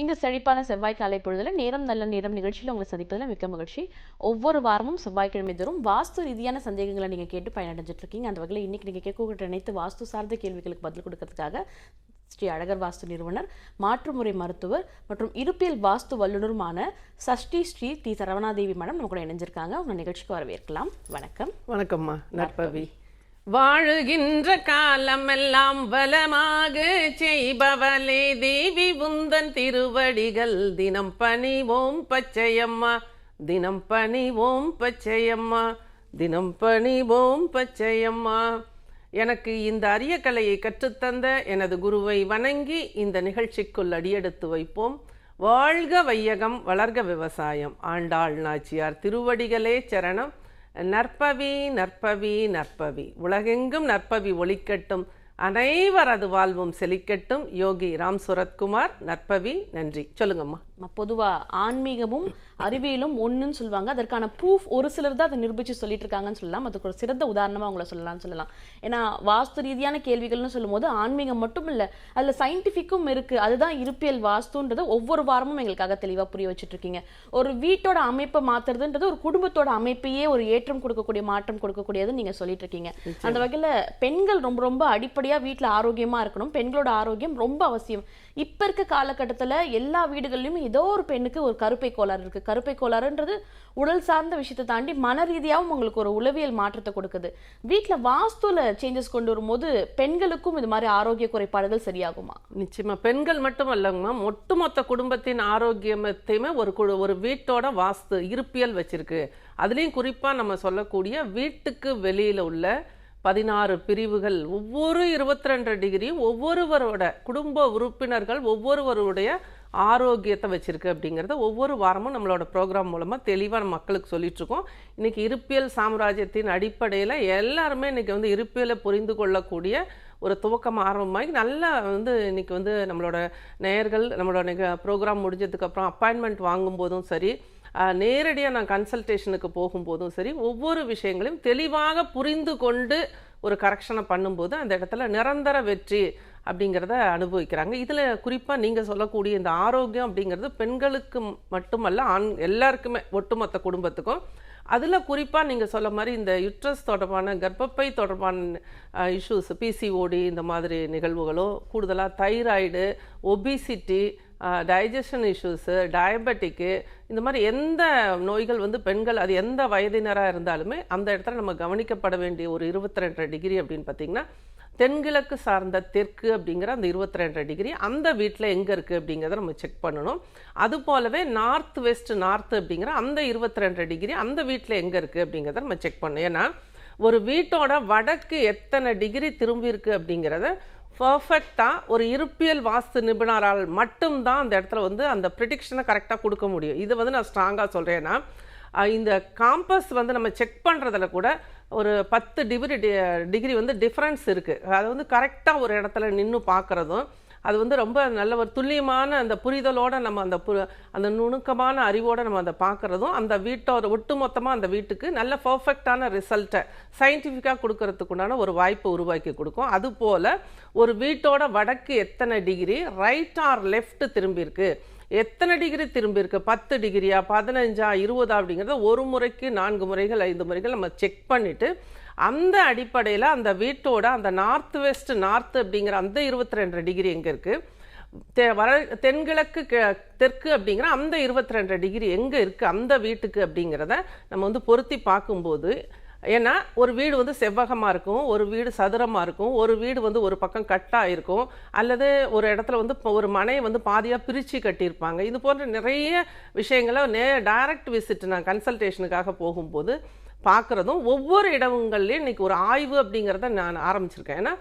இந்த செழிப்பான செவ்வாய் காலை பொழுதுல நேரம் நல்ல நேரம் நிகழ்ச்சியில் உங்களை சந்திப்பதில் மிக்க மகிழ்ச்சி. ஒவ்வொரு வாரமும் செவ்வாய்க்கிழமை தோறும் வாஸ்து ரீதியான சந்தேகங்களை நீங்கள் கேட்டு பயனடைஞ்சிட்டு இருக்கீங்க. அந்த வகையில் இன்னைக்கு நீங்கள் கேட்கக்கூடிய அனைத்து வாஸ்து சார்ந்த கேள்விகளுக்கு பதில் கொடுக்கறதுக்காக ஸ்ரீ அழகர் வாஸ்து நிறுவனர் மாற்றுமுறை மருத்துவர் மற்றும் இருப்பியல் வாஸ்து வல்லுநருமான சஷ்டி ஸ்ரீ டி சரவணாதேவி மேடம் நம்ம கூட இணைஞ்சிருக்காங்க. உங்க நிகழ்ச்சிக்கு வரவேற்கலாம். வணக்கம். வணக்கம்மா. நற்பவி. வாழுகின்ற காலமெல்லாம் வளமாக செய்பவளே தேவி உந்தன் திருவடிகள். தினம் பணிவோம் பச்சையம்மா. தினம் பணிவோம் பச்சையம்மா. தினம் பணிவோம் பச்சையம்மா. எனக்கு இந்த அரிய கலையை கற்றுத்தந்த எனது குருவை வணங்கி இந்த நிகழ்ச்சிக்குள் அடியெடுத்து வைப்போம். வாழ்க வையகம் வளர்க விவசாயம். ஆண்டாள் நாச்சியார் திருவடிகளே சரணம். நற்பவி நற்பவி நற்பவி. உலகெங்கும் நற்பவி ஒளிக்கட்டும். அனைவரது வாழ்வும் செழிக்கட்டும். யோகி ராம் சுரத்குமார் நற்பவி நன்றி. சொல்லுங்கம்மா. ம- பொதுவா ஆன்மீகமும் அறிவியலும் ஒண்ணுன்னு சொல்லுவாங்க. அதற்கான ப்ரூஃப் ஒரு சிலர் தான் அதை நிரூபிச்சு சொல்லிட்டு இருக்காங்கன்னு சொல்லலாம். அதுக்கு ஒரு சிறந்த உதாரணமா அவங்கள சொல்லலாம்னு சொல்லலாம். ஏன்னா வாஸ்து ரீதியான கேள்விகள்னு சொல்லும்போது ஆன்மீகம் மட்டும் இல்ல அதுல சயின்டிஃபிக்கும் இருக்கு. அதுதான் இருப்பியல் வாஸ்துன்றது ஒவ்வொரு வாரமும் எங்களுக்காக தெளிவா புரிய வச்சுட்டு இருக்கீங்க. ஒரு வீட்டோட அமைப்பை மாத்துறதுன்றது ஒரு குடும்பத்தோட அமைப்பையே ஒரு ஏற்றம் கொடுக்கக்கூடிய மாற்றம் கொடுக்கக்கூடியது நீங்க சொல்லிட்டு இருக்கீங்க. அந்த வகையில பெண்கள் ரொம்ப ரொம்ப அடிப்படையா வீட்ல ஆரோக்கியமா இருக்கணும். பெண்களோட ஆரோக்கியம் ரொம்ப அவசியம். இப்போ இருக்க காலகட்டத்தில் எல்லா வீடுகள்லயும் ஏதோ ஒரு பெண்ணுக்கு ஒரு கருப்பை கோளாறு இருக்குது கருப்பை கோளாறுன்றது உடல் சார்ந்த விஷயத்தை தாண்டி மன ரீதியாகவும் உங்களுக்கு ஒரு உளவியல் மாற்றத்தை கொடுக்குது. வீட்டில் வாஸ்துவில் சேஞ்சஸ் கொண்டு வரும்போது பெண்களுக்கும் இது மாதிரி ஆரோக்கிய குறைபாடுகள் சரியாகுமா? நிச்சயமாக பெண்கள் மட்டும் இல்லைங்கம்மா ஒட்டுமொத்த குடும்பத்தின் ஆரோக்கியத்தையுமே ஒரு குழு ஒரு வீட்டோட வாஸ்து இருப்பியல் வச்சிருக்கு. அதுலேயும் குறிப்பாக நம்ம சொல்லக்கூடிய வீட்டுக்கு வெளியில் உள்ள பதினாறு பிரிவுகள் ஒவ்வொரு இருபத்தி ரெண்டு டிகிரியும் ஒவ்வொருவரோட குடும்ப உறுப்பினர்கள் ஒவ்வொருவருடைய ஆரோக்கியத்தை வச்சிருக்கு அப்படிங்கிறத ஒவ்வொரு வாரமும் நம்மளோட ப்ரோக்ராம் மூலமாக தெளிவாக நம்ம மக்களுக்கு சொல்லிட்டு இருக்கோம். இருப்பியல் சாம்ராஜ்யத்தின் அடிப்படையில் எல்லாருமே இன்னைக்கு வந்து இருப்பியலை புரிந்து கொள்ளக்கூடிய ஒரு துவக்கம் ஆரம்பமாகி நல்லா வந்து இன்னைக்கு வந்து நம்மளோட நேயர்கள் நம்மளோட நிக ப்ரோக்ராம் முடிஞ்சதுக்கப்புறம் அப்பாயின்மெண்ட் வாங்கும்போதும் சரி நேரடியாக நான் கன்சல்டேஷனுக்கு போகும்போதும் சரி ஒவ்வொரு விஷயங்களையும் தெளிவாக புரிந்து கொண்டு ஒரு கரெக்ஷனை பண்ணும்போது அந்த இடத்துல நிரந்தர வெற்றி அப்படிங்கிறத அனுபவிக்கிறாங்க. இதில் குறிப்பாக நீங்கள் சொல்லக்கூடிய இந்த ஆரோக்கியம் அப்படிங்கிறது பெண்களுக்கு மட்டுமல்ல ஆண் எல்லாருக்குமே ஒட்டுமொத்த குடும்பத்துக்கும். அதில் குறிப்பாக நீங்கள் சொல்ல மாதிரி இந்த யுட்ரஸ் தொடர்பான கர்ப்பப்பை தொடர்பான இஷ்யூஸ் பிசிஓடி இந்த மாதிரி நிகழ்வுகளோ கூடுதலாக thyroid obesity digestion issues diabetic இந்த மாதிரி எந்த நோய்கள் வந்து பெண்கள் அது எந்த வயதினராக இருந்தாலுமே அந்த இடத்துல நம்ம கவனிக்கப்பட வேண்டிய ஒரு இருபத்தி ரெண்டரை டிகிரி அப்படின்னு பார்த்தீங்கன்னா தென்கிழக்கு சார்ந்த தெற்கு அப்படிங்கிற அந்த இருபத்தி ரெண்டு டிகிரி அந்த வீட்டில் எங்கே இருக்குது அப்படிங்கிறத நம்ம செக் பண்ணணும். அது போலவே நார்த் வெஸ்ட் நார்த் அப்படிங்கிற அந்த இருபத்தி ரெண்டு டிகிரி அந்த வீட்டில் எங்கே இருக்குது அப்படிங்கிறத நம்ம செக் பண்ணணும். ஏன்னா ஒரு வீட்டோட வடக்கு எத்தனை டிகிரி திரும்பியிருக்கு அப்படிங்கிறத பர்ஃபெக்டாக ஒரு இருப்பியல் வாஸ்து நிபுணரால் மட்டும்தான் அந்த இடத்துல வந்து அந்த ப்ரிடிக்ஷனை கரெக்டாக கொடுக்க முடியும். இது வந்து நான் ஸ்ட்ராங்காக சொல்கிறேன்னா இந்த காம்பஸ் வந்து நம்ம செக் பண்ணுறதுல கூட ஒரு பத்து டிகிரி டிகிரி வந்து டிஃப்ரென்ஸ் இருக்குது அது வந்து கரெக்டாக ஒரு இடத்துல நின்று பார்க்குறதும் அது வந்து ரொம்ப நல்ல ஒரு துல்லியமான அந்த புரிதலோடு நம்ம அந்த பு அந்த நுணுக்கமான அறிவோடு நம்ம அதை பார்க்குறதும் அந்த வீட்டோட ஒட்டுமொத்தமாக அந்த வீட்டுக்கு நல்ல பர்ஃபெக்டான ரிசல்ட்டை சயின்டிஃபிக்காக கொடுக்கறதுக்குண்டான ஒரு வாய்ப்பை உருவாக்கி கொடுக்கும். அதுபோல் ஒரு வீட்டோட வடக்கு எத்தனை டிகிரி ரைட் ஆர் லெஃப்ட் திரும்பியிருக்கு? எத்தனை டிகிரி திரும்பி இருக்கு பத்து டிகிரியா பதினஞ்சா இருபதா அப்படிங்கிறத ஒரு முறைக்கு நான்கு முறைகள் ஐந்து முறைகள் நம்ம செக் பண்ணிவிட்டு அந்த அடிப்படையில் அந்த வீட்டோட அந்த நார்த் வெஸ்ட் நார்த் அப்படிங்கிற அந்த இருபத்தி ரெண்டு டிகிரி எங்கே இருக்குது தெ வர தென்கிழக்கு கெ- தெற்கு அப்படிங்கிற அந்த இருபத்தி ரெண்டு டிகிரி எங்கே இருக்குது அந்த வீட்டுக்கு அப்படிங்கிறத நம்ம வந்து பொருத்தி பார்க்கும்போது ஏன்னா ஒரு வீடு வந்து செவ்வகமாக இருக்கும் ஒரு வீடு சதுரமாக இருக்கும் ஒரு வீடு வந்து ஒரு பக்கம் கட்டாக இருக்கும் அல்லது ஒரு இடத்துல வந்து இப்போ ஒரு மனையை வந்து பாதியாக பிரித்து கட்டியிருப்பாங்க. இது போன்ற நிறைய விஷயங்களை நே டைரக்ட் விசிட் நான் கன்சல்டேஷனுக்காக போகும்போது பார்க்குறதும் ஒவ்வொரு இடங்கள்லையும் இன்னைக்கு ஒரு ஆய்வு அப்படிங்கிறத நான் ஆரம்பிச்சிருக்கேன். ஏன்னா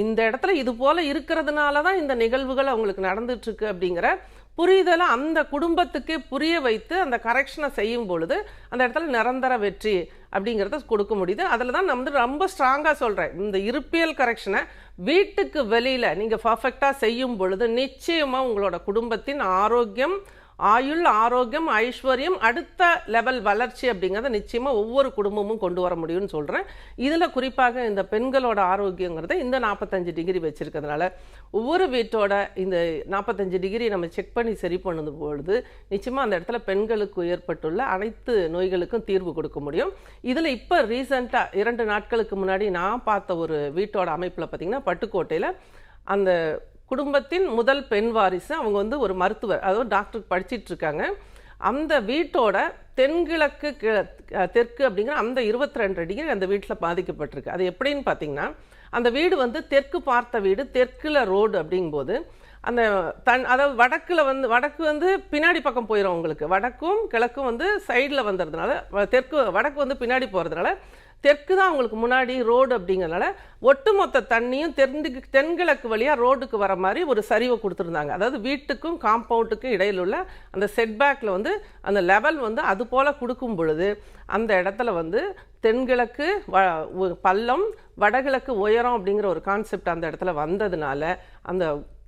இந்த இடத்துல இது போல் இருக்கிறதுனால தான் இந்த நிகழ்வுகள் அவங்களுக்கு நடந்துட்டுருக்கு அப்படிங்கிற புரிதலை அந்த குடும்பத்துக்கே புரிய வைத்து அந்த கரெக்ஷனை செய்யும் பொழுது அந்த இடத்துல நிரந்தர வெற்றி அப்படிங்கிறத கொடுக்க முடியுது. அதில் தான் நான் வந்து ரொம்ப ஸ்ட்ராங்காக சொல்கிறேன் இந்த இருப்பியல் கரெக்ஷனை வீட்டுக்கு வெளியில் நீங்கள் பர்ஃபெக்டாக செய்யும் பொழுது நிச்சயமாக உங்களோட குடும்பத்தின் ஆரோக்கியம் ஆயுள் ஆரோக்கியம் ஐஸ்வர்யம் அடுத்த லெவல் வளர்ச்சி அப்படிங்கிறத நிச்சயமாக ஒவ்வொரு குடும்பமும் கொண்டு வர முடியும்னு சொல்கிறேன் இதில் குறிப்பாக இந்த பெண்களோட ஆரோக்கியங்கிறத இந்த நாற்பத்தஞ்சு டிகிரி வச்சுருக்கிறதுனால ஒவ்வொரு வீட்டோட இந்த நாற்பத்தஞ்சு டிகிரி நம்ம செக் பண்ணி சரி பண்ணது பொழுது நிச்சயமாக அந்த இடத்துல பெண்களுக்கு ஏற்பட்டுள்ள அனைத்து நோய்களுக்கும் தீர்வு கொடுக்க முடியும். இதில் இப்போ ரீசண்டாக இரண்டு நாட்களுக்கு முன்னாடி நான் பார்த்த ஒரு வீட்டோட அமைப்பில் பார்த்திங்கன்னா பட்டுக்கோட்டையில் அந்த குடும்பத்தின் முதல் பெண் வாரிசு அவங்க வந்து ஒரு மருத்துவர். அதாவது டாக்டர் படிச்சிட்டு இருக்காங்க அந்த வீட்டோட தென்கிழக்கு தெற்கு அப்படிங்கிற அந்த இருபத்தி ரெண்டு டிகிரி அந்த வீட்டில் பாதிக்கப்பட்டிருக்கு. அது எப்படின்னு பார்த்தீங்கன்னா அந்த வீடு வந்து தெற்கு பார்த்த வீடு தெற்கில் ரோடு அப்படிங்கும்போது அந்த தன் அதாவது வடக்கில் வந்து வடக்கு வந்து பின்னாடி பக்கம் போயிடும் உங்களுக்கு வடக்கும் கிழக்கும் வந்து சைடில் வந்துடுறதுனால தெற்கு வடக்கு வந்து பின்னாடி போகிறதுனால தெற்கு தான் உங்களுக்கு முன்னாடி ரோடு அப்படிங்கிறதுனால ஒட்டுமொத்த தண்ணியும் தெற்கு தென்கிழக்கு வழியாக ரோடுக்கு வர மாதிரி ஒரு சரிவை கொடுத்துருந்தாங்க. அதாவது வீட்டுக்கும் காம்பவுண்டுக்கும் இடையில் உள்ள அந்த செட்பேக்கில் வந்து அந்த லெவல் வந்து அது போல் கொடுக்கும் பொழுது அந்த இடத்துல வந்து தென்கிழக்கு வ பள்ளம் வடகிழக்கு உயரம் அப்படிங்கிற ஒரு கான்செப்ட் அந்த இடத்துல வந்ததுனால அந்த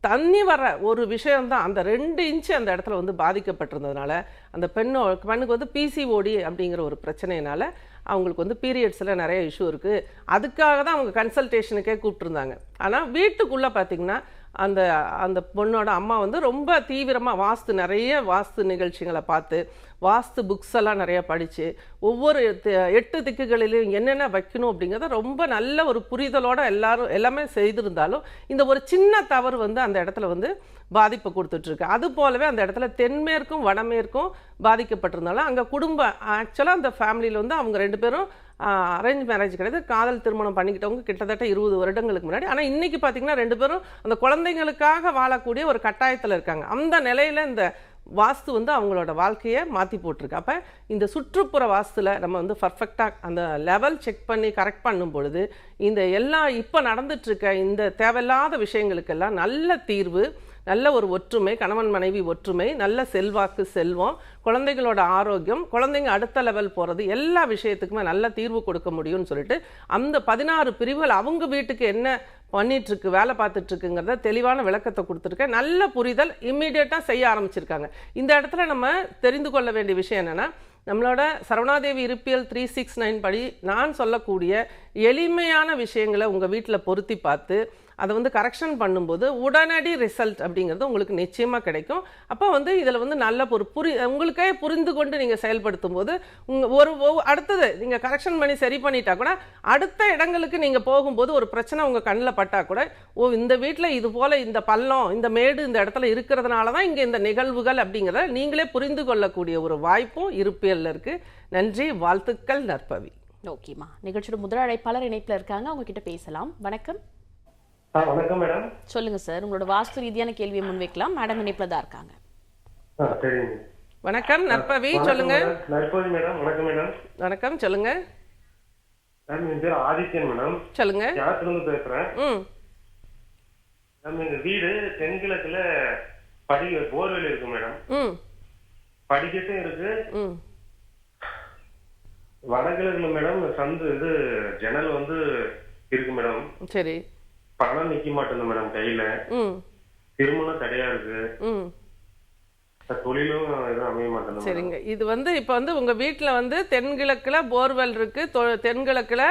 தண்ணி வர ஒரு விஷயம்தான். அந்த ரெண்டு இன்ச்சு அந்த இடத்துல வந்து பாதிக்கப்பட்டிருந்ததுனால அந்த பெண்ணோ பெண்ணுக்கு வந்து பிசிஓடி அப்படிங்கிற ஒரு பிரச்சனையினால அவங்களுக்கு வந்து பீரியட்ஸில் நிறைய இஷ்யூ இருக்குது அதுக்காக தான் அவங்க கன்சல்டேஷனுக்கே கூப்பிட்டுருந்தாங்க. ஆனால் வீட்டுக்குள்ளே பார்த்தீங்கன்னா அந்த அந்த பொண்ணோட அம்மா வந்து ரொம்ப தீவிரமாக வாஸ்து நிறைய வாஸ்து நிகழ்ச்சிகளை பார்த்து வாஸ்து புக்ஸ் எல்லாம் நிறைய படித்து ஒவ்வொரு எட்டு திக்குகளிலும் என்னென்ன வைக்கணும் அப்படிங்கிறத ரொம்ப நல்ல ஒரு புரிதலோட எல்லாரும் எல்லாமே செய்திருந்தாலும் இந்த ஒரு சின்ன தவறு வந்து அந்த இடத்துல வந்து பாதிப்பை கொடுத்துட்ருக்கு. அது போலவே அந்த இடத்துல தென்மேற்கும் வடமேற்கும் பாதிக்கப்பட்டிருந்தாலும் அங்கே குடும்பம் ஆக்சுவலாக அந்த ஃபேமிலியில் வந்து அவங்க ரெண்டு பேரும் அரேஞ்ச் மேரேஜ் கிடையாது. காதல் திருமணம் பண்ணிக்கிட்டவங்க கிட்டத்தட்ட இருபது வருடங்களுக்கு முன்னாடி. ஆனால் இன்றைக்கி பார்த்தீங்கன்னா ரெண்டு பேரும் அந்த குழந்தைங்களுக்காக வாழக்கூடிய ஒரு கட்டாயத்தில் இருக்காங்க. அந்த நிலையில் இந்த வாஸ்து வந்து அவங்களோட வாழ்க்கையை மாற்றி போட்டிருக்கு. அப்போ இந்த சுற்றுப்புற வாஸ்துல நம்ம வந்து பர்ஃபெக்டாக அந்த லெவல் செக் பண்ணி கரெக்ட் பண்ணும் பொழுது இந்த எல்லா இப்போ நடந்துட்டுருக்க இந்த தேவையில்லாத விஷயங்களுக்கெல்லாம் நல்ல தீர்வு நல்ல ஒரு ஒற்றுமை கணவன் மனைவி ஒற்றுமை நல்ல செல்வாக்கு செல்வம் குழந்தைகளோட ஆரோக்கியம் குழந்தைங்க அடுத்த லெவல் போகிறது எல்லா விஷயத்துக்குமே நல்ல தீர்வு கொடுக்க முடியும்னு சொல்லிட்டு அந்த பதினாறு பிரிவுகள் அவங்க வீட்டுக்கு என்ன பண்ணிட்டுருக்கு வேலை பார்த்துட்ருக்குங்கிறத தெளிவான விளக்கத்தை கொடுத்துருக்கேன். நல்ல புரிதல் இம்மீடியட்டாக செய்ய ஆரம்பிச்சிருக்காங்க. இந்த இடத்துல நம்ம தெரிந்து கொள்ள வேண்டிய விஷயம் என்னென்னா நம்மளோட சரவணாதேவி இருப்பியல் த்ரீ சிக்ஸ் நைன் படி நான் சொல்லக்கூடிய எளிமையான விஷயங்களை உங்கள் வீட்டில் பொருத்தி பார்த்து அதை வந்து கரெக்ஷன் பண்ணும்போது உடனடி ரிசல்ட் அப்படிங்கிறது உங்களுக்கு நிச்சயமாக கிடைக்கும். அப்போ வந்து இதில் வந்து நல்ல ஒரு புரி உங்களுக்கே புரிந்து கொண்டு நீங்கள் செயல்படுத்தும் போது உங்கள் ஒரு ஒவ்வொ- அடுத்தது நீங்கள் கரெக்ஷன் பண்ணி சரி பண்ணிட்டா கூட அடுத்த இடங்களுக்கு நீங்கள் போகும்போது ஒரு பிரச்சனை உங்கள் கண்ணில் பட்டால் கூட ஓ இந்த வீட்டில் இது போல் இந்த பள்ளம் இந்த மேடு இந்த இடத்துல இருக்கிறதுனால தான் இங்கே இந்த நிகழ்வுகள் அப்படிங்கிறத நீங்களே புரிந்து கொள்ளக்கூடிய ஒரு வாய்ப்பும் இருப்பியலில் இருக்குது நன்றி வாழ்த்துக்கள் நற்பவி. ஓகேம்மா நிகழ்ச்சியோட முதல் அழைப்பாளர் இணைப்பில் இருக்காங்க. அவங்க கிட்ட பேசலாம். வணக்கம். வணக்கம் மேடம். சொல்லுங்க சார் உங்களோட வாஸ்து ரீதியான கேள்வியை முன்வைக்கலாம். மேடம் இணைப்புல தான் இருக்காங்க. வணக்கம் நற்பவி சொல்லுங்க. மேடம். நற்போது மேடம் வணக்கம் மேடம். வணக்கம் சொல்லுங்க. மேம் என் பேர் ஆதித்யன் மேடம். சொல்லுங்க. யாத்திலிருந்து பேசுறேன்? ம். மேம் எங்க வீடு தென்கிழக்குல படி போர்வெல் இருக்கு மேடம். ம். படிக்கட்டும் இருக்கு. ம். வடகிழக்குல மேடம் சந்து இது ஜன்னல் வந்து இருக்கு மேடம். சரி. பணம் நிக்க மாட்டேங்குது மேடம் கையில. திருமணம் தடையா இருக்கு. சரிங்க. இது வந்து இப்போ வந்து உங்கள் வீட்டில் வந்து தென்கிழக்கில் போர்வெல் இருக்குது தொ தென்கிழக்கில்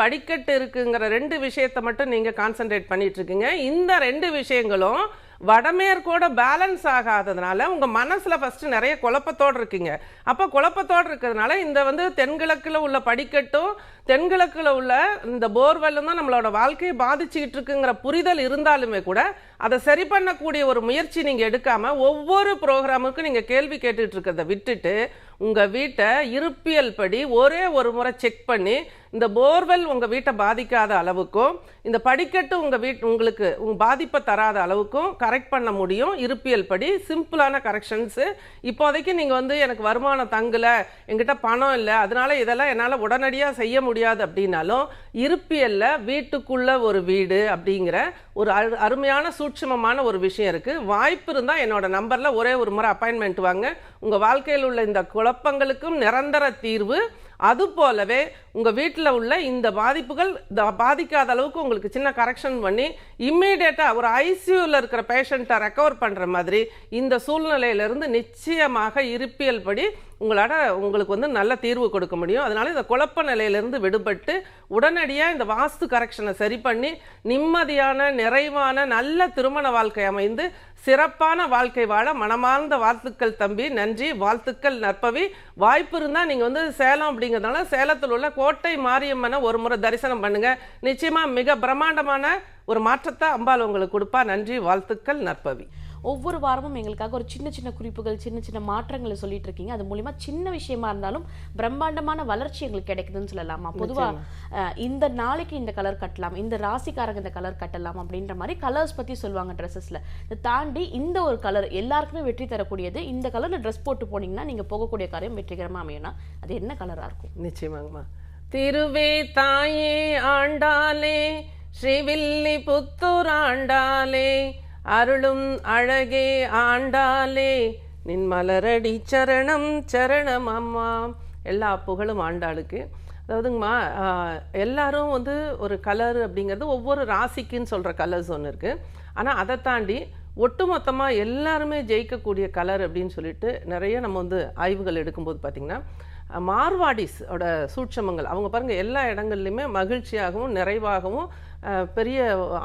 படிக்கட்டு இருக்குங்கிற ரெண்டு விஷயத்தை மட்டும் நீங்கள் கான்சென்ட்ரேட் பண்ணிட்டு இருக்கீங்க. இந்த ரெண்டு விஷயங்களும் வடமேற்கோட பேலன்ஸ் ஆகாததுனால உங்கள் மனசில் ஃபஸ்ட்டு நிறைய குழப்பத்தோடு இருக்கீங்க. அப்போ குழப்பத்தோடு இருக்கிறதுனால இந்த வந்து தென்கிழக்கில் உள்ள படிக்கட்டும் தென்கிழக்கில் உள்ள இந்த போர்வெல்லும் தான் நம்மளோட வாழ்க்கையை பாதிச்சுக்கிட்டு இருக்குங்கிற புரிதல் இருந்தாலுமே கூட அதை சரி பண்ணக்கூடிய ஒரு முயற்சி நீங்கள் எடுக்காமல் ஒவ்வொரு ப்ரோக்ராமுக்கும் நீங்கள் கேள்வி கேட்டுட்டு இருக்கிறத விட்டுட்டு உங்கள் வீட்டை இருப்பியல் படி ஒரே ஒரு முறை செக் பண்ணி இந்த போர்வெல் உங்கள் வீட்டை பாதிக்காத அளவுக்கும் இந்த படிக்கட்டு உங்கள் வீட் உங்களுக்கு உங்கள் பாதிப்பை தராத அளவுக்கும் கரெக்ட் பண்ண முடியும். இருப்பியல் படி சிம்பிளான கரெக்ஷன்ஸு இப்போதைக்கு நீங்கள் வந்து எனக்கு வருமானம் தங்கலை எங்கிட்ட பணம் இல்லை அதனால இதெல்லாம் என்னால் உடனடியாக செய்ய முடியாது அப்படின்னாலும் இருப்பியலில் வீட்டுக்குள்ளே ஒரு வீடு அப்படிங்கிற ஒரு அரு- அருமையான சூட்சமமான ஒரு விஷயம் இருக்குது வாய்ப்பு இருந்தால் என்னோட நம்பரில் ஒரே ஒரு முறை அப்பாயின்மெண்ட் வாங்க. உங்கள் வாழ்க்கையில் உள்ள இந்த குழப்பங்களுக்கும் நிரந்தர தீர்வு. அது போலவே உங்கள் வீட்டில் உள்ள இந்த பாதிப்புகள் த- பாதிக்காத அளவுக்கு உங்களுக்கு சின்ன கரெக்ஷன் பண்ணி இம்மீடியட்டாக ஒரு ஐசியூவில் இருக்கிற பேஷண்ட்டை ரெக்கவர் பண்ணுற மாதிரி இந்த சூழ்நிலையிலிருந்து நிச்சயமாக இருப்பியல் படி உங்களால் உங்களுக்கு வந்து நல்ல தீர்வு கொடுக்க முடியும். அதனால இந்த குழப்ப நிலையிலிருந்து விடுபட்டு உடனடியாக இந்த வாஸ்து கரெக்ஷனை சரி பண்ணி நிம்மதியான நிறைவான நல்ல திருமண வாழ்க்கை அமைந்து சிறப்பான வாழ்க்கை வாழ மனமார்ந்த வாழ்த்துக்கள் தம்பி. நன்றி. வாழ்த்துக்கள் நற்பவி. வாய்ப்பு இருந்தால் நீங்கள் வந்து சேலம் அப்படிங்கிறதுனால சேலத்தில் உள்ள கோட்டை மாரியம்மனை ஒரு முறை தரிசனம் பண்ணுங்கள் நிச்சயமாக மிக பிரம்மாண்டமான ஒரு மாற்றத்தை அம்பாள் உங்களுக்கு கொடுப்பா. நன்றி. வாழ்த்துக்கள் நற்பவி. ஒவ்வொரு வாரமும் எங்களுக்காக ஒரு சின்ன சின்ன குறிப்புகள் சின்ன சின்ன மாற்றங்களை சொல்லிட்டு இருக்கீங்க. அது மூலியமா சின்ன விஷயமா இருந்தாலும் பிரம்மாண்டமான வளர்ச்சி எங்களுக்கு கிடைக்குதுன்னு சொல்லலாமா? பொதுவா அஹ், இந்த நாளைக்கு இந்த கலர் கட்டலாம் இந்த ராசிக்காரங்க இந்த கலர் கட்டலாம் அப்படின்ற மாதிரி கலர்ஸ் பத்தி சொல்லுவாங்க ட்ரெஸ்ஸஸ்ல இதை தாண்டி இந்த ஒரு கலர் எல்லாருக்குமே வெற்றி தரக்கூடியது. இந்த கலர்ல ட்ரெஸ் போட்டு போனீங்கன்னா நீங்க போகக்கூடிய காரியம் வெற்றிகரமா அமையும்னா அது என்ன கலரா இருக்கும்? நிச்சயமாங்கம்மா. திருவே தாயே ஆண்டாலே ஸ்ரீவில்லி புத்தூர் ஆண்டாலே அருளும் அழகே ஆண்டாலே நின் மலரடி சரணம் சரணம் அம்மா. எல்லா புகழும் ஆண்டாளுக்கு. அதாவதுங்கம்மா மா எல்லாரும் வந்து ஒரு கலர் அப்படிங்கிறது ஒவ்வொரு ராசிக்குன்னு சொல்கிற கலர்ஸ் ஒன்று இருக்குது ஆனால் அதை தாண்டி ஒட்டுமொத்தமாக எல்லாருமே ஜெயிக்கக்கூடிய கலர் அப்படின்னு சொல்லிட்டு நிறைய நம்ம வந்து ஆய்வுகள் எடுக்கும்போது பார்த்திங்கன்னா மார்வாடிஸோட சூட்சமங்கள். அவங்க பாருங்கள் எல்லா இடங்கள்லையுமே மகிழ்ச்சியாகவும் நிறைவாகவும் பெரிய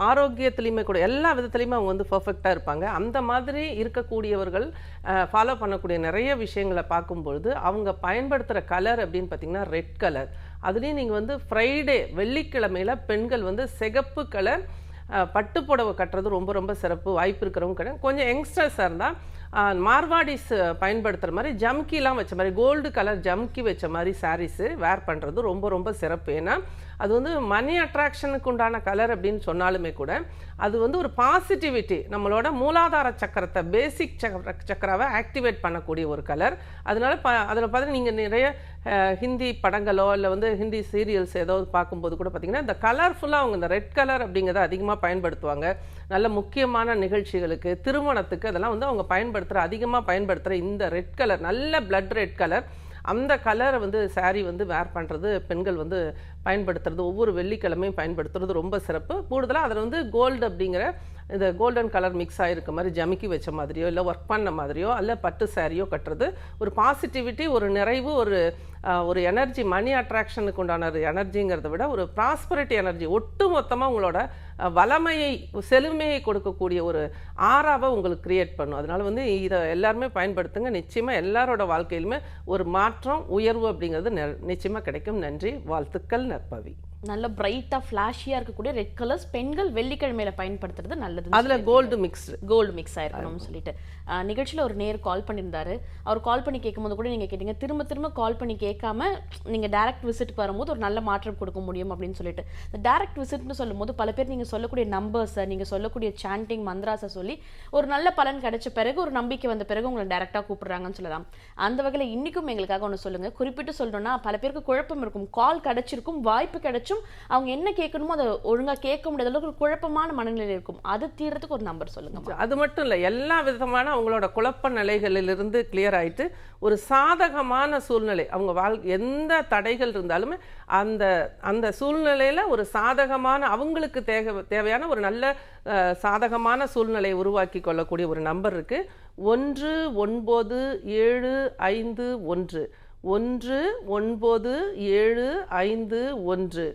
ஆரோக்கியத்துலேயுமே கூட எல்லா விதத்துலையுமே அவங்க வந்து பர்ஃபெக்டாக இருப்பாங்க. அந்த மாதிரி இருக்கக்கூடியவர்கள் ஃபாலோ பண்ணக்கூடிய நிறைய விஷயங்களை பார்க்கும்பொழுது அவங்க பயன்படுத்துகிற கலர் அப்படின்னு பார்த்திங்கன்னா ரெட் கலர் அதுலேயும் நீங்கள் வந்து ஃப்ரைடே வெள்ளிக்கிழமையில பெண்கள் வந்து சிகப்பு கலர் பட்டு புடவை கட்டுறது ரொம்ப ரொம்ப சிறப்பு வாய்ப்பு இருக்கிறவங்க கிடையாது. கொஞ்சம் யங்ஸ்டர்ஸாக இருந்தால் மார்வாடிஸ் பயன்படுத்துகிற மாதிரி ஜம்கிலாம் வச்ச மாதிரி கோல்டு கலர் ஜம்கி வச்ச மாதிரி சாரீஸு வேர் பண்ணுறது ரொம்ப ரொம்ப சிறப்பு. ஏன்னா அது வந்து மணி அட்ராக்ஷனுக்கு உண்டான கலர் அப்படின்னு சொன்னாலுமே கூட அது வந்து ஒரு பாசிட்டிவிட்டி நம்மளோட மூலாதார சக்கரத்தை பேசிக் சக்கர சக்கராவை ஆக்டிவேட் பண்ணக்கூடிய ஒரு கலர் அதனால ப அதில் பார்த்தீங்கன்னா நீங்கள் நிறைய ஹிந்தி படங்களோ இல்லை வந்து ஹிந்தி சீரியல்ஸ் ஏதோ பார்க்கும்போது கூட பார்த்தீங்கன்னா இந்த கலர்ஃபுல்லாக அவங்க இந்த ரெட் கலர் அப்படிங்கிறத அதிகமாக பயன்படுத்துவாங்க. நல்ல முக்கியமான நிகழ்ச்சிகளுக்கு திருமணத்துக்கு அதெல்லாம் வந்து அவங்க பயன்படுத்துகிற அதிகமாக பயன்படுத்துகிற இந்த ரெட் கலர் நல்ல பிளட் ரெட் கலர் அந்த கலரை வந்து சாரீ வந்து வேர் பண்ணுறது பெண்கள் வந்து பயன்படுத்துறது ஒவ்வொரு வெள்ளிக்கிழமையும் பயன்படுத்துறது ரொம்ப சிறப்பு. கூடுதலாக அதில் வந்து கோல்டு அப்படிங்கிற இந்த கோல்டன் கலர் மிக்ஸ் ஆகிருக்க மாதிரி ஜமிக்கி வச்ச மாதிரியோ இல்லை ஒர்க் பண்ண மாதிரியோ அல்ல பட்டு சாரியோ கட்டுறது ஒரு பாசிட்டிவிட்டி ஒரு நிறைவு ஒரு ஒரு எனர்ஜி மணி அட்ராக்ஷனுக்கு உண்டான ஒரு எனர்ஜிங்கிறத விட ஒரு ப்ராஸ்பரிட்டி எனர்ஜி ஒட்டு மொத்தமாக உங்களோட வளமையை செழுமையை கொடுக்கக்கூடிய ஒரு ஆறாவை உங்களுக்கு க்ரியேட் பண்ணும். அதனால் வந்து இதை எல்லாருமே பயன்படுத்துங்க. நிச்சயமாக எல்லாரோட வாழ்க்கையிலுமே ஒரு மாற்றம் உயர்வு அப்படிங்கிறது நெ- கிடைக்கும். நன்றி. வாழ்த்துக்கள் நற்பவி. நல்ல பிரைட்டா ஃபிளாஷியா இருக்கக்கூடிய ரெட் கலர்ஸ் பெண்கள் வெள்ளிக்கிழமையில பயன்படுத்துறது நல்லது அதுல கோல்டு மிக்ஸ்டு கோல்டு மிக்ஸ் ஆயிருக்கணும்னு சொல்லிட்டு. நிகழ்ச்சியில் ஒரு நேர் கால் பண்ணியிருந்தாரு. அவர் கால் பண்ணி கேட்கும்போது கூட நீங்கள் கேட்டீங்க. திரும்ப திரும்ப கால் பண்ணி கேட்காம நீங்கள் டேரக்ட் விசிட்டுக்கு வரும்போது ஒரு நல்ல மாற்றம் கொடுக்க முடியும் அப்படின்னு சொல்லிட்டு. இந்த டேரக்ட் விசிட்னு சொல்லும்போது பல பேர் நீங்கள் சொல்லக்கூடிய நம்பர்ஸை நீங்கள் சொல்லக்கூடிய சாண்டிங் மந்த்ராஸை சொல்லி ஒரு நல்ல பலன் கிடைச்ச பிறகு ஒரு நம்பிக்கை வந்த பிறகு உங்களை டேரெக்டாக கூப்பிட்றாங்கன்னு சொல்லலாம். அந்த வகையில் இன்றைக்கும் எங்களுக்காக ஒன்று சொல்லுங்கள் குறிப்பிட்டு சொல்லணும்னா பல பேருக்கு குழப்பம் இருக்கும். கால் கிடைச்சிருக்கும் வாய்ப்பு கிடைச்சும் அவங்க என்ன கேட்கணுமோ அதை ஒழுங்காக கேட்க முடியாத அளவுக்கு ஒரு குழப்பமான மனநிலை இருக்கும். அது தீர்றதுக்கு ஒரு நம்பர் சொல்லுங்கள் அது மட்டும் இல்லை எல்லா விதமான அவங்களோட குழப்ப நிலைகளிலிருந்து கிளியர் ஆயிட்டு ஒரு சாதகமான சூழ்நிலை. அவங்க வாழ் எந்த தடைகள் இருந்தாலுமே அந்த அந்த சூழ்நிலையில் ஒரு சாதகமான அவங்களுக்கு தேவை தேவையான ஒரு நல்ல சாதகமான சூழ்நிலையை உருவாக்கி கொள்ளக்கூடிய ஒரு நம்பர் இருக்குது ஒன்று ஒன்பது ஏழு ஐந்து ஒன்று. ஒன்று ஒன்பது ஏழு ஐந்து ஒன்று.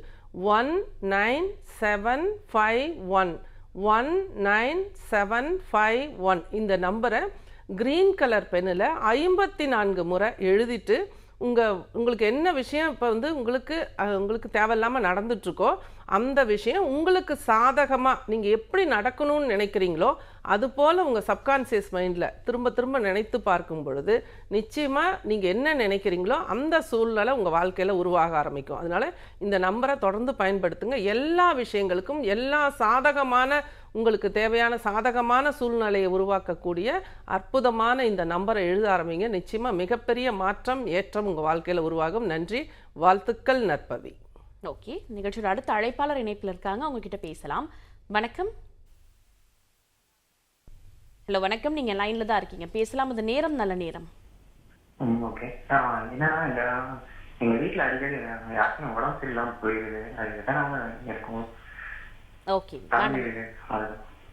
One nine seven five one. One nine seven five one இந்த நம்பரை க்ரீன் கலர் பென்னில் ஐம்பத்தி நான்கு முறை எழுதிட்டு உங்கள் உங்களுக்கு என்ன விஷயம் இப்போ வந்து உங்களுக்கு உங்களுக்கு தேவையில்லாமல் நடந்துட்டுருக்கோ அந்த விஷயம் உங்களுக்கு சாதகமாக நீங்கள் எப்படி நடக்கணும்னு நினைக்கிறீங்களோ அது போல் உங்கள் சப்கான்சியஸ் மைண்டில் திரும்ப திரும்ப நினைத்து பார்க்கும் பொழுது நிச்சயமாக நீங்கள் என்ன நினைக்கிறீங்களோ அந்த சூழ்நிலை உங்கள் வாழ்க்கையில் உருவாக ஆரம்பிக்கும். அதனால் இந்த நம்பரை தொடர்ந்து பயன்படுத்துங்க. எல்லா விஷயங்களுக்கும் எல்லா சாதகமான உங்களுக்கு தேவையான சாதகமான சூழ்நிலையை உருவாக்கக்கூடிய அற்புதமான இந்த நம்பரை எழுத ஆரம்பிங்க. நிச்சயமாக மிகப்பெரிய மாற்றம் ஏற்றம் உங்கள் வாழ்க்கையில் உருவாகும். நன்றி. வாழ்த்துக்கள் நற்பவி ஓகே. நிகழ்ச்சியோட அடுத்த அழைப்பாளர் இணைப்பில் இருக்காங்க. அவங்க கிட்ட பேசலாம். வணக்கம். ஹலோ வணக்கம். நீங்க லைன்ல தான் இருக்கீங்க. பேசலாம். அது நேரம் நல்ல நேரம். ஓகே. ஏன்னா எங்க வீட்டுல அடிக்கடி யாருக்கும் உடம்பு சரியில்லாம போயிருது. அது எதனால இருக்கும்? ஓகே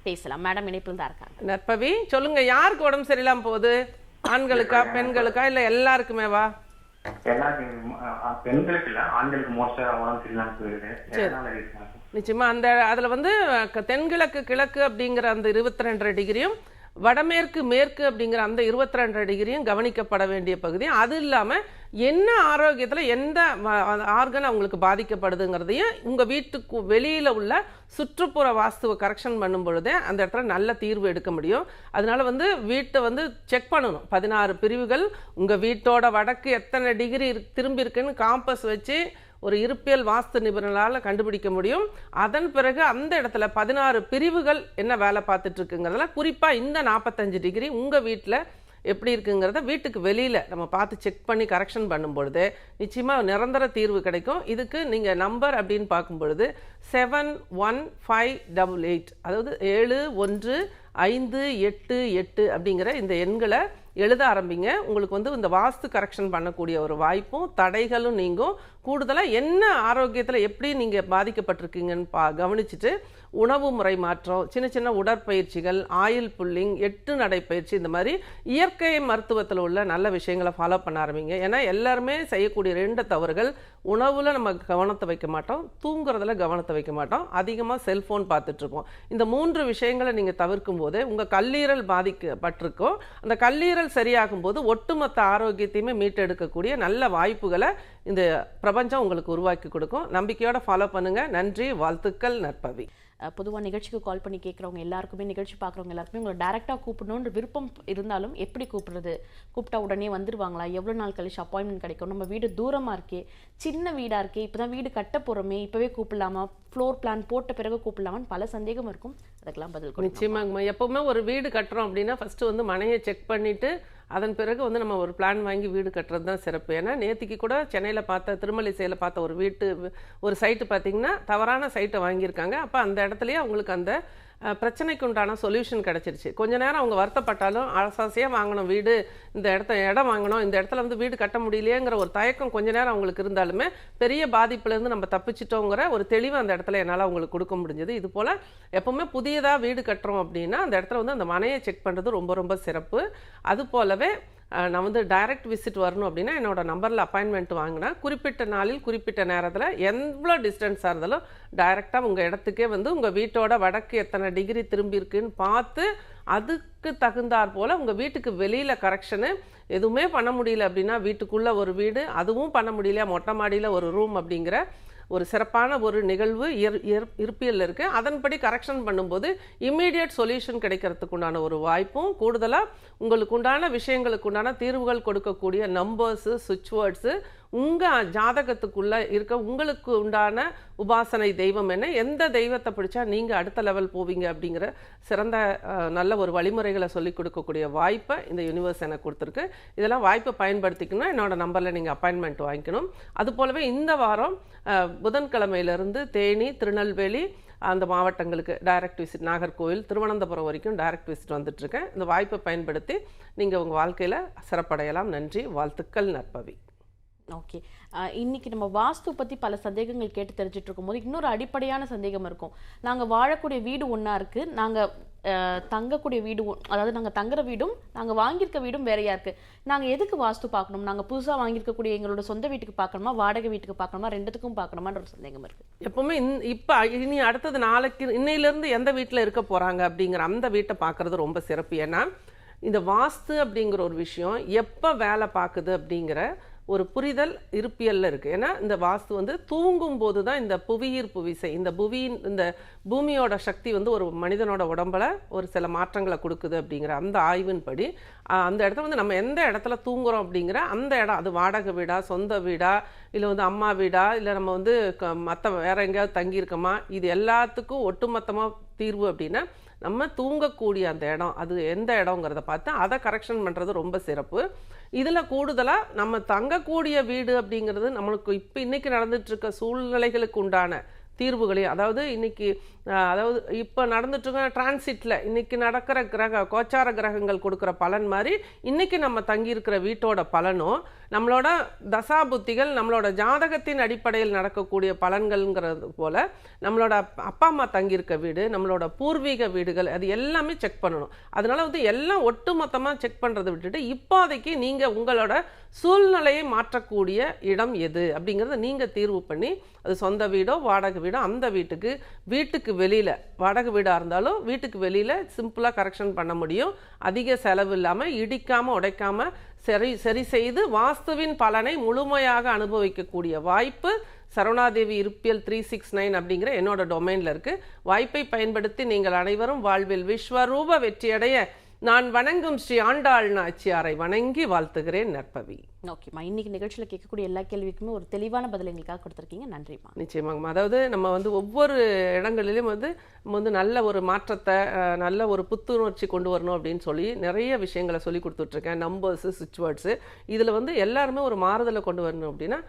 பேசலாம். மேடம் இணைப்பில் தான் இருக்காங்க. நற்பவி சொல்லுங்க யாருக்கு உடம்பு சரியில்லாம போகுது? ஆண்களுக்கா பெண்களுக்கா இல்ல எல்லாருக்குமேவா எல்லாருக்கும் அஹ், பெண்களுக்கு இல்ல ஆண்களுக்கு மோஸ்டா உடம்பு சரியில்லாம போயிருது எதனால இருக்கு? நிச்சயமா அந்த அதுல வந்து தென்கிழக்கு கிழக்கு அப்படிங்கிற அந்த இருபத்தி ரெண்டரை டிகிரியும் வடமேற்கு மேற்கு அப்படிங்கிற அந்த இருபத்தி ரெண்டு டிகிரியும் கவனிக்கப்பட வேண்டிய பகுதி. அது இல்லாமல் என்ன ஆரோக்கியத்தில் எந்த ஆர்கன் அவங்களுக்கு பாதிக்கப்படுதுங்கிறதையும் உங்கள் வீட்டுக்கு வெளியில் உள்ள சுற்றுப்புற வாஸ்துவை கரெக்ஷன் பண்ணும் பொழுதே அந்த இடத்துல நல்ல தீர்வு எடுக்க முடியும். அதனால வந்து வீட்டை வந்து செக் பண்ணணும். பதினாறு பிரிவுகள். உங்கள் வீட்டோட வடக்கு எத்தனை டிகிரி திரும்பி இருக்குன்னு காம்பஸ் வச்சு ஒரு இருப்பியல் வாஸ்து நிபுணரால் கண்டுபிடிக்க முடியும். அதன் பிறகு அந்த இடத்துல பதினாறு பிரிவுகள் என்ன வேலை பார்த்துட்டு இருக்குங்கிறதுல குறிப்பாக இந்த நாற்பத்தஞ்சு டிகிரி உங்கள் வீட்டில் எப்படி இருக்குங்கிறத வீட்டுக்கு வெளியில் நம்ம பார்த்து செக் பண்ணி கரெக்ஷன் பண்ணும்பொழுது நிச்சயமாக நிரந்தர தீர்வு கிடைக்கும். இதுக்கு நீங்கள் நம்பர் அப்படின்னு பார்க்கும்பொழுது seven one five double eight அதாவது ஏழு ஒன்று ஐந்து எட்டு எட்டு அப்படிங்கிற இந்த எண்களை எழுத ஆரம்பிங்க. உங்களுக்கு வந்து இந்த வாஸ்து கரெக்ஷன் பண்ணக்கூடிய ஒரு வாய்ப்பும் தடைகளும் நீங்கும். கூடுதலாக என்ன ஆரோக்கியத்தில் எப்படி நீங்கள் பாதிக்கப்பட்டிருக்கீங்கன்னு பா கவனிச்சுட்டு உணவு முறை மாற்றம் சின்ன சின்ன உடற்பயிற்சிகள் ஆயில் புல்லிங் எட்டு நடைப்பயிற்சி இந்த மாதிரி இயற்கை மருத்துவத்தில் உள்ள நல்ல விஷயங்களை ஃபாலோ பண்ண ஆரம்பிங்க. ஏன்னா எல்லாருமே செய்யக்கூடிய ரெண்டு தவறுகள் உணவில் நம்ம கவனத்தை வைக்க மாட்டோம் தூங்குறதுல கவனத்தை வைக்க மாட்டோம் அதிகமாக செல்ஃபோன் பார்த்துட்ருப்போம் இந்த மூன்று விஷயங்களை நீங்கள் தவிர்க்கும் போது உங்கள் கல்லீரல் பாதிக்கப்பட்டிருக்கோம். அந்த கல்லீரல் சரியாகும் போது ஒட்டுமொத்த ஆரோக்கியத்தையுமே மீட்டெடுக்கக்கூடிய நல்ல வாய்ப்புகளை இந்த பிரபஞ்சம் உங்களுக்கு உருவாக்கி கொடுக்கும். நம்பிக்கையோடு ஃபாலோ பண்ணுங்கள் நன்றி வாழ்த்துக்கள் நற்பவி. பொதுவாக நிகழ்ச்சிக்கு கால் பண்ணி கேட்குறவங்க எல்லாருக்குமே நிகழ்ச்சி பார்க்குறவங்க எல்லாருக்குமே உங்களை டேரெக்டாக கூப்பிடணுன்ற விருப்பம் இருந்தாலும் எப்படி கூப்பிடுறது? கூப்பிட்டா உடனே வந்துடுவாங்களா எவ்வளோ நாள் கழிச்சு அப்பாயின்மெண்ட் கிடைக்கும்? நம்ம வீடு தூரமாக இருக்கே சின்ன வீடாக இருக்கே இப்போ தான் வீடு கட்ட போகிறோமே இப்போவே கூப்பிடலாமா? ஃப்ளோர் பிளான் போட்ட பிறகு கூப்பிடலாமான்னு பல சந்தேகம் இருக்கும். அதுக்கெல்லாம் பதில் கொடுங்க நிச்சயமாங்கம்மா. எப்பவுமே ஒரு வீடு கட்டுறோம் அப்படின்னா ஃபர்ஸ்ட் வந்து மனையை செக் பண்ணிட்டு அதன் பிறகு வந்து நம்ம ஒரு பிளான் வாங்கி வீடு கட்டுறது தான் சிறப்பு. ஏன்னா நேற்றுக்கு கூட சென்னையில் பார்த்த திருமலிசையில் பார்த்த ஒரு வீட்டு ஒரு சைட்டு பார்த்தீங்கன்னா தவறான சைட்டை வாங்கியிருக்காங்க. அப்போ அந்த இடத்துலயே அவங்களுக்கு அந்த பிரச்சனைக்கு உண்டான சொல்யூஷன் கிடச்சிருச்சு. கொஞ்ச நேரம் அவங்க வருத்தப்பட்டாலும் ஆசாசியாக வாங்கணும் வீடு இந்த இடத்த இடம் வாங்கணும் இந்த இடத்துல வந்து வீடு கட்ட முடியலையேங்கிற ஒரு தயக்கம் கொஞ்ச நேரம் அவங்களுக்கு இருந்தாலுமே பெரிய பாதிப்புலேருந்து நம்ம தப்பிச்சிட்டோங்கிற ஒரு தெளிவு அந்த இடத்துல என்னால் அவங்களுக்கு கொடுக்க முடிஞ்சது. இது போல் எப்போவுமே புதியதாக வீடு கட்டுறோம் அப்படின்னா அந்த இடத்துல வந்து அந்த மனையை செக் பண்ணுறது ரொம்ப ரொம்ப சிறப்பு. அது போலவே நான் வந்து டைரக்ட் விசிட் வரணும் அப்படின்னா என்னோடய நம்பரில் அப்பாயின்மெண்ட் வாங்கினா குறிப்பிட்ட நாளில் குறிப்பிட்ட நேரத்தில் எவ்வளோ டிஸ்டன்ஸாக இருந்தாலும் டைரெக்டாக உங்கள் இடத்துக்கே வந்து உங்கள் வீட்டோட வடக்கு எத்தனை டிகிரி திரும்பி இருக்குன்னு பார்த்து அதுக்கு தகுந்தாற் போல் உங்கள் வீட்டுக்கு வெளியில் கரெக்ஷனு எதுவுமே பண்ண முடியல அப்படின்னா வீட்டுக்குள்ளே ஒரு வீடு அதுவும் பண்ண முடியல மொட்டை மாடியில் ஒரு ரூம் அப்படிங்கிற ஒரு சிறப்பான ஒரு நிகழ்வு இருப்பியல் இருக்கு. அதன்படி கரெக்ஷன் பண்ணும்போது இம்மீடியட் சொல்யூஷன் கிடைக்கிறதுக்கு உண்டான ஒரு வாய்ப்பும் கூடுதலாக உங்களுக்கு உண்டான விஷயங்களுக்கு உண்டான தீர்வுகள் கொடுக்கக்கூடிய நம்பர்ஸு சுவிட்ச் வேர்ட்ஸு உங்கள் ஜாதகத்துக்குள்ளே இருக்க உங்களுக்கு உண்டான உபாசனை தெய்வம் என்ன? எந்த தெய்வத்தை பிடிச்சா நீங்கள் அடுத்த லெவல் போவீங்க அப்படிங்கிற சிறந்த நல்ல ஒரு வழிமுறைகளை சொல்லிக் கொடுக்கக்கூடிய வாய்ப்பை இந்த யூனிவர்ஸ் எனக்கு கொடுத்துருக்கு. இதெல்லாம் வாய்ப்பை பயன்படுத்திக்கணும் என்னோட நம்பரில் நீங்கள் அப்பாயின்மெண்ட் வாங்கிக்கணும். அது போலவே இந்த வாரம் புதன்கிழமையிலேருந்து புதன்கிழமையிலிருந்து தேனி திருநெல்வேலி அந்த மாவட்டங்களுக்கு டைரக்ட் விசிட் நாகர்கோவில் திருவனந்தபுரம் வரைக்கும் டைரக்ட் விசிட் வந்துட்டுருக்கேன். இந்த வாய்ப்பை பயன்படுத்தி நீங்கள் உங்கள் வாழ்க்கையில் சிறப்படையலாம். நன்றி. வாழ்த்துக்கள் நற்பவி. ஓகே இன்னைக்கு நம்ம வாஸ்து பற்றி பல சந்தேகங்கள் கேட்டு தெரிஞ்சுட்டு இருக்கும்போது இன்னொரு அடிப்படையான சந்தேகம் இருக்கும். நாங்கள் வாழக்கூடிய வீடு ஒன்றா இருக்குது நாங்கள் தங்கக்கூடிய வீடு ஒ- அதாவது நாங்கள் தங்குற வீடும் நாங்கள் வாங்கியிருக்க வீடும் வேறையா இருக்குது நாங்கள் எதுக்கு வாஸ்து பார்க்கணும்? நாங்கள் புதுசாக வாங்கியிருக்கக்கூடிய எங்களோட சொந்த வீட்டுக்கு பார்க்கணுமா? வாடகை வீட்டுக்கு பார்க்கணுமா? ரெண்டுத்துக்கும் பார்க்கணுமான்ற ஒரு சந்தேகம் இருக்கு. எப்பவுமே இந் இப்போ இனி அடுத்தது நாளைக்கு இன்னையிலேருந்து எந்த வீட்டில் இருக்க போகிறாங்க அப்படிங்கிற அந்த வீட்டை பார்க்குறது ரொம்ப சிறப்பு. ஏன்னா இந்த வாஸ்து அப்படிங்கிற ஒரு விஷயம் எப்போ வேலை பார்க்குது அப்படிங்கிற ஒரு புரிதல் இருப்பியல்ல இருக்குது ஏன்னா இந்த வாஸ்து வந்து தூங்கும் போது தான் இந்த புவியீர்ப்பு விசை இந்த புவியின் இந்த பூமியோட சக்தி வந்து ஒரு மனிதனோட உடம்புல ஒரு சில மாற்றங்களை கொடுக்குது அப்படிங்கிற அந்த ஆய்வின்படி அந்த இடத்துல வந்து நம்ம எந்த இடத்துல தூங்குறோம் அப்படிங்கிற அந்த இடம் அது வாடகை வீடா சொந்த வீடா இல்லை வந்து அம்மா வீடா இல்லை நம்ம வந்து மற்ற வேற எங்கேயாவது தங்கியிருக்கோமா இது எல்லாத்துக்கும் ஒட்டுமொத்தமாக தீர்வு அப்படின்னா நம்ம தூங்கக்கூடிய அந்த இடம் அது எந்த இடங்கிறத பார்த்து அதை கரெக்ஷன் பண்ணுறது ரொம்ப சிறப்பு. இதில் கூடுதலாக நம்ம தங்கக்கூடிய வீடு அப்படிங்கிறது நம்மளுக்கு இப்போ இன்றைக்கி நடந்துகிட்ருக்க சூழ்நிலைகளுக்கு உண்டான தீர்வுகளையும் அதாவது இன்னைக்கு அதாவது இப்போ நடந்துட்டு டிரான்சிட்டில் இன்றைக்கி இன்னைக்கு நடக்கிற கிரக கோச்சார கிரகங்கள் கொடுக்குற பலன் மாதிரி இன்னைக்கு நம்ம தங்கியிருக்கிற வீட்டோட பலனும் நம்மளோட தசாபுத்திகள் நம்மளோட ஜாதகத்தின் அடிப்படையில் நடக்கக்கூடிய பலன்கள்ங்கிறது போல நம்மளோட அப்பா அம்மா தங்கியிருக்க வீடு நம்மளோட பூர்வீக வீடுகள் அது எல்லாமே செக் பண்ணணும். அதனால வந்து எல்லாம் ஒட்டுமொத்தமாக செக் பண்ணுறதை விட்டுட்டு இப்போதைக்கு நீங்கள் உங்களோட சூழ்நிலையை மாற்றக்கூடிய இடம் எது? அப்படிங்கிறத நீங்கள் தீர்வு பண்ணி அது சொந்த வீடோ வாடகை வீடோ அந்த வீட்டுக்கு வீட்டுக்கு வெளியில் வாடகை வீடாக இருந்தாலும் வீட்டுக்கு வெளியில் சிம்பிளாக கரெக்ஷன் பண்ண முடியும். அதிக செலவு இல்லாமல் இடிக்காமல் உடைக்காமல் சரி சரி செய்து வாஸ்துவின் பலனை முழுமையாக அனுபவிக்கக்கூடிய வாய்ப்பு சரவணாதேவி இருப்பியல் த்ரீ சிக்ஸ் நைன் அப்படிங்கிற என்னோட டொமைனில் இருக்குது வாய்ப்பை பயன்படுத்தி நீங்கள் அனைவரும் வாழ்வில் விஸ்வரூப வெற்றியடைய நான் வணங்கும் ஸ்ரீ ஆண்டாள் நாச்சியாரை வணங்கி வாழ்த்துகிறேன் நற்பவி. ஓகேம்மா இன்னைக்கு நிகழ்ச்சியில் கேட்கக்கூடிய எல்லா கேள்விக்குமே ஒரு தெளிவான பதில் எங்களுக்காக கொடுத்துருக்கீங்க. நன்றிம்மா. நிச்சயமாங்கம்மா அதாவது நம்ம வந்து ஒவ்வொரு இடங்களிலும் வந்து நம்ம வந்து நல்ல ஒரு மாற்றத்தை நல்ல ஒரு புத்துணர்ச்சி கொண்டு வரணும் அப்படின்னு சொல்லி நிறைய விஷயங்களை சொல்லி கொடுத்துட்ருக்கேன். நம்பர்ஸு சுவிட்ச் வேர்ட்ஸு இதில் வந்து எல்லாருமே ஒரு மாறுதலை கொண்டு வரணும் அப்படின்னா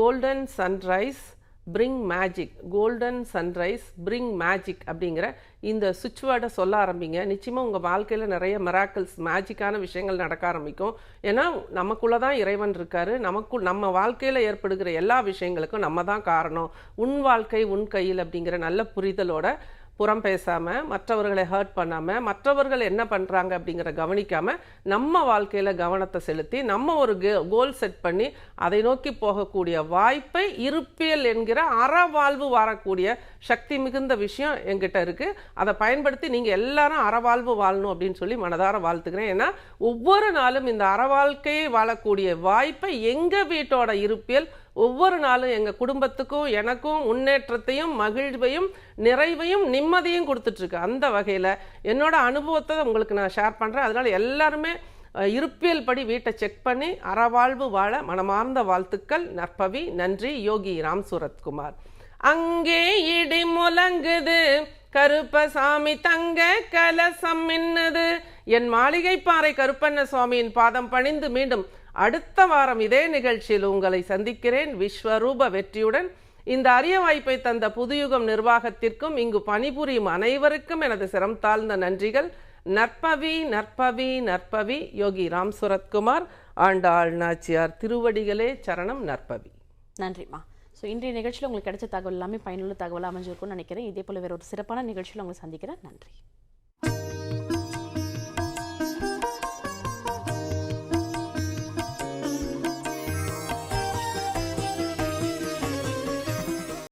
golden sunrise bring magic golden sunrise bring magic அப்படிங்கிற இந்த சுவிட்ச் வேர்டை சொல்ல ஆரம்பிங்க. நிச்சயமாக உங்கள் வாழ்க்கையில் நிறைய மெராக்கிள்ஸ் மேஜிக்கான விஷயங்கள் நடக்க ஆரம்பிக்கும். ஏன்னா நமக்குள்ளே தான் இறைவன் இருக்காரு. நமக்குள் நம்ம வாழ்க்கையில் ஏற்படுகிற எல்லா விஷயங்களுக்கும் நம்ம தான் காரணம். உன் வாழ்க்கை உன் கையில் அப்படிங்கிற நல்ல புரிதலோட புறம் பேசாமல் மற்றவர்களை ஹர்ட் பண்ணாமல் மற்றவர்கள் என்ன பண்ணுறாங்க அப்படிங்கிற கவனிக்காமல் நம்ம வாழ்க்கையில் கவனத்தை செலுத்தி நம்ம ஒரு கோல் செட் பண்ணி அதை நோக்கி போகக்கூடிய வாய்ப்பை இருப்பியல் என்கிற அறவாழ்வு வாழக்கூடிய சக்தி மிகுந்த விஷயம் எங்கிட்ட இருக்குது அதை பயன்படுத்தி நீங்கள் எல்லாரும் அறவாழ்வு வாழணும் அப்படின்னு சொல்லி மனதார வாழ்த்துக்கிறேன். ஏன்னா ஒவ்வொரு நாளும் இந்த அறவாழ்க்கையை வாழக்கூடிய வாய்ப்பை எங்கள் வீட்டோட இருப்பியல் ஒவ்வொரு நாளும் எங்கள் குடும்பத்துக்கும் எனக்கும் முன்னேற்றத்தையும் மகிழ்வையும் நிறைவையும் நிம்மதியும் கொடுத்துட்ருக்கு. அந்த வகையில் என்னோட அனுபவத்தை உங்களுக்கு நான் ஷேர் பண்ணுறேன் அதனால் எல்லாருமே இருப்பியல் படி வீட்டை செக் பண்ணி அறவாழ்வு வாழ மனமார்ந்த வாழ்த்துக்கள். நற்பவி நன்றி. யோகி ராம் சூரத்குமார். அங்கே இடி முழங்குது. கருப்பசாமி தங்க கலசம் மின்னுது. என் மாளிகை பாறை கருப்பண்ண சுவாமியின் பாதம் பணிந்து மீண்டும் அடுத்த வாரம் இதே நிகழ்ச்சியில் உங்களை சந்திக்கிறேன். விஸ்வரூப வெற்றியுடன். இந்த அரிய வாய்ப்பை தந்த புதுயுகம் நிர்வாகத்திற்கும் இங்கு பணிபுரியும் அனைவருக்கும் எனது சிரம் தாழ்ந்த நன்றிகள். நற்பவி நற்பவி நற்பவி யோகி ராம் சுரத்குமார். ஆண்டாள் நாச்சியார் திருவடிகளே சரணம் நற்பவி. நன்றிம்மா. ஸோ இன்றைய நிகழ்ச்சியில் உங்களுக்கு கிடைச்ச தகவல் எல்லாமே பயனுள்ள தகவலாக அமைஞ்சிருக்கும்னு நினைக்கிறேன். இதே போல் வேறு ஒரு சிறப்பான நிகழ்ச்சியில் உங்களை சந்திக்கிறேன். நன்றி.